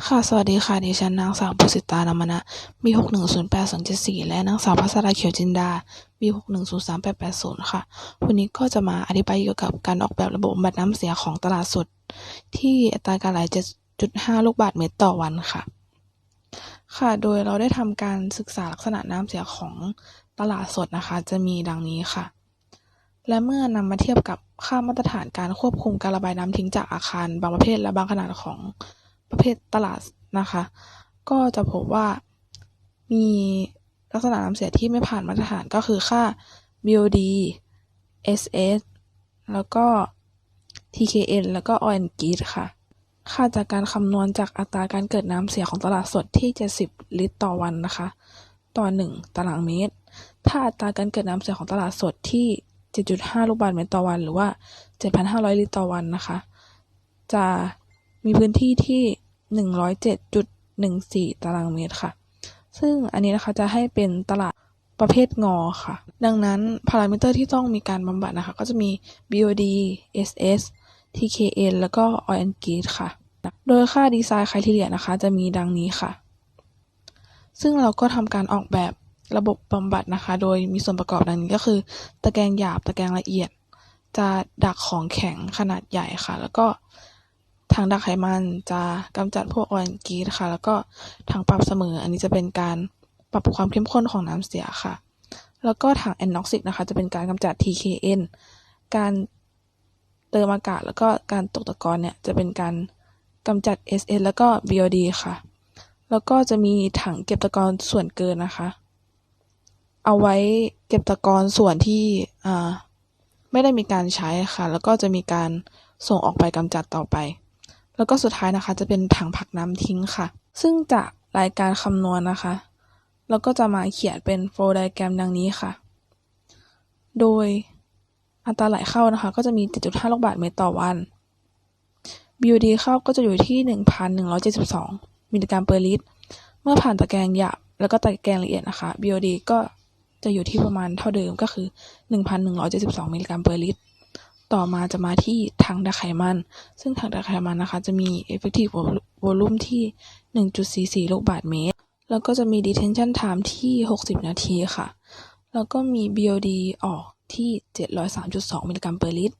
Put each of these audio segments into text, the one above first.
ค่ะ สวัสดีค่ะ ดิฉันนางสาวบุษตานามนะ มีหกหนึ่งศูนย์แปดสองเจ็ดสี่และนางสาวพัสราเขียวจินดา มีหกหนึ่งศูนย์สามแปดแปดศูนย์ค่ะ วันนี้ก็จะมาอธิบายเกี่ยวกับการออกแบบระบบบำบัดน้ำเสียของตลาดสด ที่อัตราการไหลเจ็ดจุดห้าลูกบาศก์เมตรต่อวันค่ะ ค่ะ โดยเราได้ทำการศึกษาลักษณะน้ำเสียของตลาดสดนะคะ จะมีดังนี้ค่ะ และเมื่อนำมาเทียบกับค่ามาตรฐานการควบคุมการระบายน้ำทิ้งจากอาคาร บางประเภทและบางขนาดของ ประเภทตลาดนะคะ ก็จะพบว่ามีลักษณะน้ำเสียที่ไม่ผ่านมาตรฐานก็คือค่า BOD SS แล้วก็ TKN แล้วก็ Oil and Gas ค่ะ ค่าจากการคำนวณจากอัตราการเกิดน้ำเสียของตลาดสดที่ 70 ลิตรต่อวันนะคะ ต่อ 1 ตารางเมตร ถ้าอัตราการเกิดน้ำเสียของตลาดสดที่ 7.5 ลูกบาศก์เมตรต่อวัน หรือว่า 7,500 ลิตรต่อวันนะคะ จะมีพื้นที่ที่ 107.14 ตารางเมตรค่ะ ซึ่งอันนี้นะคะจะให้เป็นตลาดประเภทงอค่ะ ดังนั้นพารามิเตอร์ที่ต้องมีการบำบัดนะคะ ก็จะมี BOD SS TKN แล้วก็ Oil and Gas ค่ะ โดยค่าดีไซน์ Criteria นะคะ จะมีดังนี้ค่ะ ซึ่งเราก็ทำการออกแบบระบบบำบัดนะคะ โดยมีส่วนประกอบดังนี้ก็คือ ตะแกรงหยาบ ตะแกรงละเอียด จะดักของแข็งขนาดใหญ่ค่ะ แล้วก็ ถังดักไขมันจะกำจัดพวกออยล์กรีดค่ะ แล้วก็ถังปรับเสมอ อันนี้จะเป็นการปรับความเข้มข้นของน้ำเสียค่ะ แล้วก็ถังแอนน็อกซิกนะคะ จะเป็นการกำจัด TKN การเติมอากาศแล้วก็การตกตะกอนเนี่ยจะเป็นการกำจัด SS แล้วก็ BOD ค่ะ แล้วก็จะมีถังเก็บตะกอนส่วนเกินนะคะ เอาไว้เก็บตะกอนส่วนที่ไม่ได้มีการใช้ค่ะ แล้วก็จะมีการส่งออกไปกำจัดต่อไป แล้วก็สุดท้ายนะคะจะเป็นถังผักน้ำทิ้งค่ะ ซึ่งจากรายการคำนวณนะคะ เราก็จะมาเขียนเป็นโฟล์ไดแกรมดังนี้ค่ะ โดยอัตราไหลเข้านะคะ ก็จะมี 7.5 ลูกบาศก์เมตรต่อวัน BOD เข้าก็จะอยู่ที่ 1,172 มิลลิกรัมเปอร์ลิตร เมื่อผ่านตะแกรงหยาบแล้วก็ตะแกรงละเอียดนะคะ BOD ก็จะอยู่ที่ประมาณเท่าเดิมก็คือ 1,172 มิลลิกรัมเปอร์ลิตร ต่อมาจะมาที่ถังดักไขมัน ซึ่งถังดักไขมันนะคะ จะมี effective volume ที่ 1.44 ลูกบาศก์เมตร แล้วก็จะมี detention time ที่ 60 นาทีค่ะ แล้วก็มี BOD ออกที่ 703.2 มิลลิกรัมเปอร์ลิตร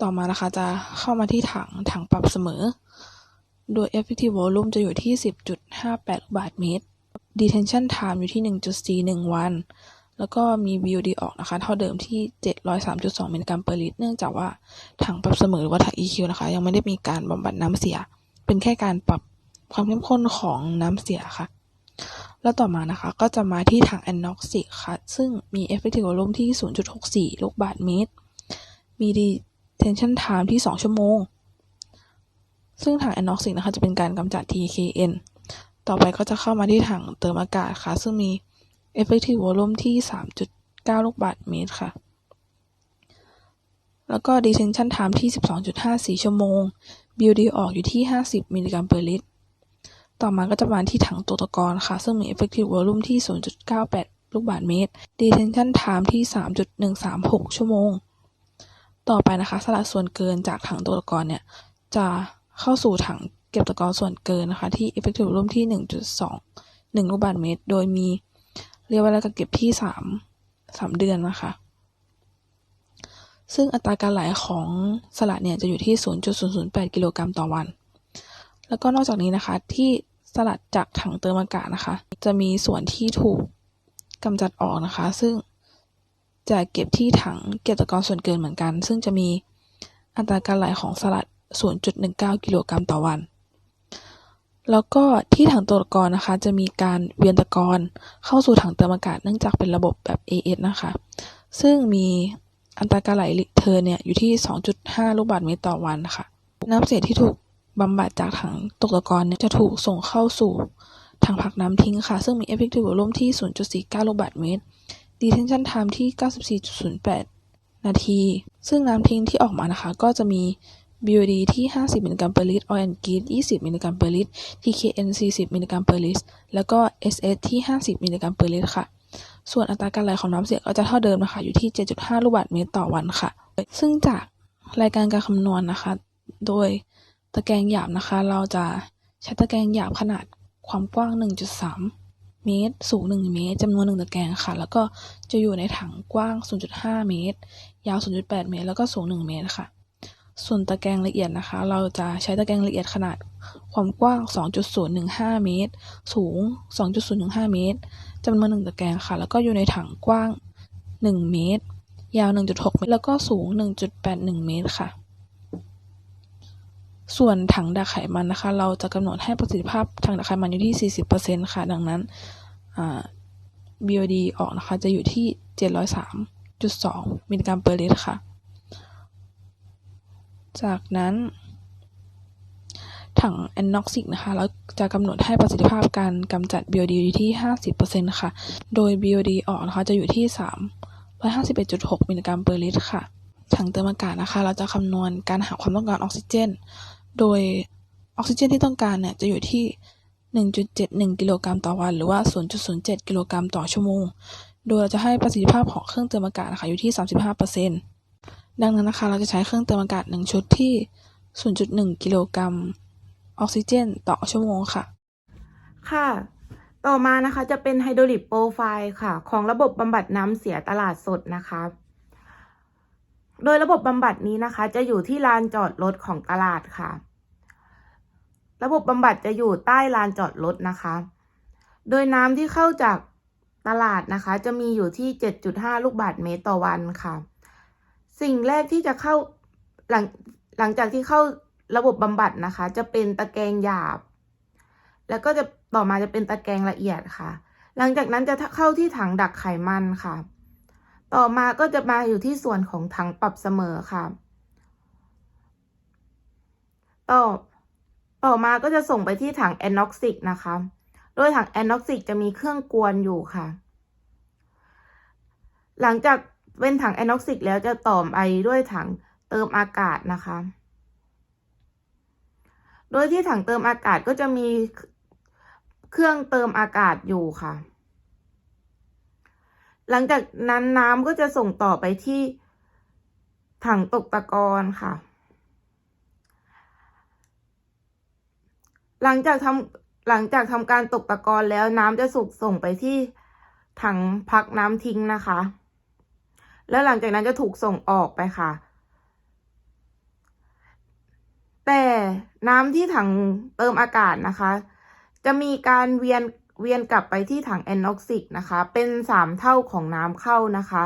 ต่อมานะคะจะเข้ามาที่ถังถังปรับเสมอ โดย effective volume จะอยู่ที่ 10.58 ลูกบาศก์เมตร detention time อยู่ที่ 1.41 วัน แล้วก็มี BOD ออกนะคะ เท่าเดิมที่ 703.2 มิลลิกรัมเปอร์ลิตร เนื่องจากว่าถังปรับเสมอหรือว่าถัง EQ นะคะ ยังไม่ได้มีการบำบัดน้ำเสีย เป็นแค่การปรับความเข้มข้นของน้ำเสียค่ะ แล้วต่อมานะคะ ก็จะมาที่ถังแอนน็อกซิกค่ะ ซึ่งมี effective volume ที่ 0.64 ลูกบาศก์เมตร มี detention time ที่ 2 ชั่วโมง ซึ่งถังแอนน็อกซิกนะคะ จะเป็นการกำจัด TKN ต่อไปก็จะเข้ามาที่ถังเติมอากาศค่ะ ซึ่งมี effective volume ที่ 3.9 ลูกบาศก์เมตรค่ะ แล้วก็ detention time ที่ 12.54 ชั่วโมง BOD ออกอยู่ที่ 50 มิลลิกรัมเปอร์ลิตร ต่อมาก็จะมาที่ถังตัวตะกอนค่ะ ซึ่งมี effective volume ที่ 0.98 ลูกบาศก์เมตร detention time ที่ 3.136 ชั่วโมง ต่อไปนะคะสลัดส่วนเกินจากถังตัวตะกอนเนี่ย จะเข้าสู่ถังเก็บตะกอนส่วนเกินนะคะ ที่ effective volume ที่ 1.21 ลูกบาศก์เมตร โดยมี เระยะเวลาการเก็บที่3 3เดือนนะคะ ซึ่งอัตราการไหลของสลัดเนี่ยจะอยู่ที่ 0.008 กิโลกรัมต่อวัน แล้วก็นอกจากนี้นะคะที่สลัดจากถังเติมอากาศนะคะ จะมีส่วนที่ถูกกำจัดออกนะคะ ซึ่งจะเก็บที่ถังเกตกอนส่วนเกินเหมือนกัน ซึ่งจะมีอัตราการไหลของสลัด 0.19 กิโลกรัมต่อวัน แล้วก็ที่ถังตัวตะกอนนะคะ จะมีการเวียนตะกอนเข้าสู่ถังเติมอากาศเนื่องจากเป็นระบบแบบ AS นะคะ ซึ่งมีอัตราการไหลเทิร์เนี่ยอยู่ที่ 2.5 ลูกบาศก์เมตรต่อวันค่ะ น้ำเสียที่ถูกบำบัดจากถังตกตะกอนเนี่ยจะถูกส่งเข้าสู่ถังพักน้ำทิ้งค่ะ ซึ่งมี effective volume ที่ 0.49 ลูกบาศก์เมตร detention time ที่ 94.08 นาที ซึ่งน้ำทิ้งที่ออกมานะคะ ก็จะมี BOD ที่ 50 มิลลิกรัมเปอร์ลิตร Oil and Gas 20 มิลลิกรัมเปอร์ลิตร TKN 40 มิลลิกรัมเปอร์ลิตร แล้วก็ SS ที่ 50 มิลลิกรัมเปอร์ลิตรค่ะ ส่วนอัตราการไหลของน้ำเสียก็จะเท่าเดิมนะคะ อยู่ที่ 7.5 ลูกบาศก์เมตรต่อวันค่ะ ซึ่งจากรายการการคำนวณนะคะ โดยตะแกรงหยาบนะคะ เราจะใช้ตะแกรงหยาบขนาดความกว้าง 1.3 เมตร สูง 1 เมตรจำนวน 1 ตะแกรงค่ะ แล้วก็จะอยู่ในถังกว้าง 0.5 เมตร ยาว 0.8 เมตร แล้วก็สูง 1 เมตรค่ะ ส่วนตะแกรงละเอียดนะคะ เราจะใช้ตะแกรงละเอียดขนาดความกว้าง 2.015 เมตร สูง 2.015 เมตรจำนวน1ตะแกรงค่ะ แล้วก็อยู่ในถังกว้าง 1 เมตร ยาว 1.6 เมตร แล้วก็สูง 1.81 เมตรค่ะ ส่วนถังดักไขมันนะคะ เราจะกำหนดให้ประสิทธิภาพถังดักไขมันอยู่ที่ 40%ค่ะ ดังนั้น BOD ออกนะคะ จะอยู่ที่ 703.2 มิลลิกรัมเปอร์ลิตรค่ะ จากนั้น ถังแอนน็อกซิกนะคะเราจะกำหนดให้ประสิทธิภาพการกำจัด BOD อยู่ที่ 50%ค่ะ โดย BOD ออกนะคะจะอยู่ที่ 351.6 มิลลิกรัมเปอร์ลิตรค่ะ ถังเติมอากาศนะคะ เราจะคำนวณการหาความต้องการออกซิเจน โดยออกซิเจนที่ต้องการเนี่ยจะอยู่ที่1.71 กิโลกรัมต่อวัน หรือว่า 0.07 กิโลกรัมต่อชั่วโมง โดยเราจะให้ประสิทธิภาพของเครื่องเติมอากาศนะคะอยู่ที่ 35% ดังนั้นนะคะ เราจะใช้เครื่องเติมอากาศ 1 ชุดที่ 0.1 กิโลกรัมออกซิเจน ต่อชั่วโมงค่ะ ค่ะ ต่อมานะคะจะเป็นไฮโดรลิกโปรไฟล์ค่ะ ของระบบบำบัดน้ำเสียตลาดสดนะคะ โดยระบบบำบัดนี้นะคะ จะอยู่ที่ลานจอดรถของตลาดค่ะ ระบบบำบัดจะอยู่ใต้ลานจอดรถนะคะ โดยน้ำที่เข้าจากตลาดนะคะ จะมีอยู่ที่ 7.5 ลูกบาศก์เมตรต่อวันค่ะ สิ่งแรกที่จะเข้าหลังหลังจากที่เข้าระบบบำบัดนะคะ จะเป็นตะแกรงหยาบ แล้วก็จะต่อมาจะเป็นตะแกรงละเอียดค่ะ หลังจากนั้นจะเข้าที่ถังดักไขมันค่ะ ต่อมาก็จะมาอยู่ที่ส่วนของถังปรับเสมอค่ะ ต่อต่อมาก็จะส่งไปที่ถังแอนน็อกซิกนะคะ โดยถังแอนน็อกซิกจะมีเครื่องกวนอยู่ค่ะ หลังจาก เป็นถังแอนน็อกซิกแล้วจะต่อมไปด้วยถังเติมอากาศนะคะ โดยที่ถังเติมอากาศก็จะมีเครื่องเติมอากาศอยู่ค่ะ หลังจากนั้นน้ำก็จะส่งต่อไปที่ถังตกตะกอนค่ะ หลังจากทำหลังจากทำการตกตะกอนแล้วน้ำจะสูกส่งไปที่ถังพักน้ำทิ้งนะคะ แล้วหลังจากนั้นจะถูกส่งออกไปค่ะ แต่น้ำที่ถังเติมอากาศนะคะ จะมีการเวียนเวียนกลับไปที่ถังแอนน็อกซิกนะคะ เป็นสามเท่าของน้ำเข้านะคะ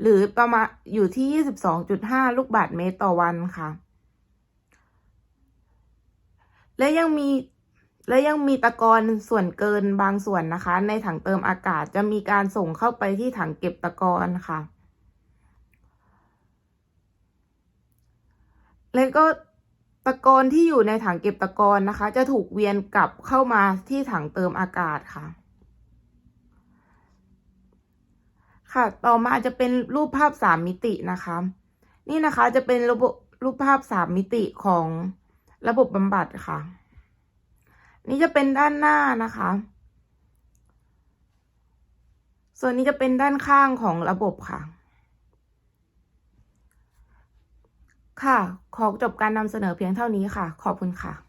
หรือประมาณอยู่ที่ 22.5 ลูกบาศก์เมตรต่อวันค่ะ และยังมีและยังมีตะกอนส่วนเกินบางส่วนนะคะ ในถังเติมอากาศจะมีการส่งเข้าไปที่ถังเก็บตะกอนค่ะ แล้วก็ตะกอนที่อยู่ในถังเก็บตะกอนนะคะ จะถูกเวียนกลับเข้ามาที่ถังเติมอากาศค่ะ ค่ะ ต่อมาจะเป็นรูปภาพสามมิตินะคะ นี่นะคะจะเป็นระบบรูปภาพสามมิติของระบบบำบัดค่ะ นี่จะเป็นด้านหน้านะคะ ส่วนนี้จะเป็นด้านข้างของระบบค่ะ ค่ะ ขอจบการนำเสนอเพียงเท่านี้ค่ะ ขอบคุณค่ะ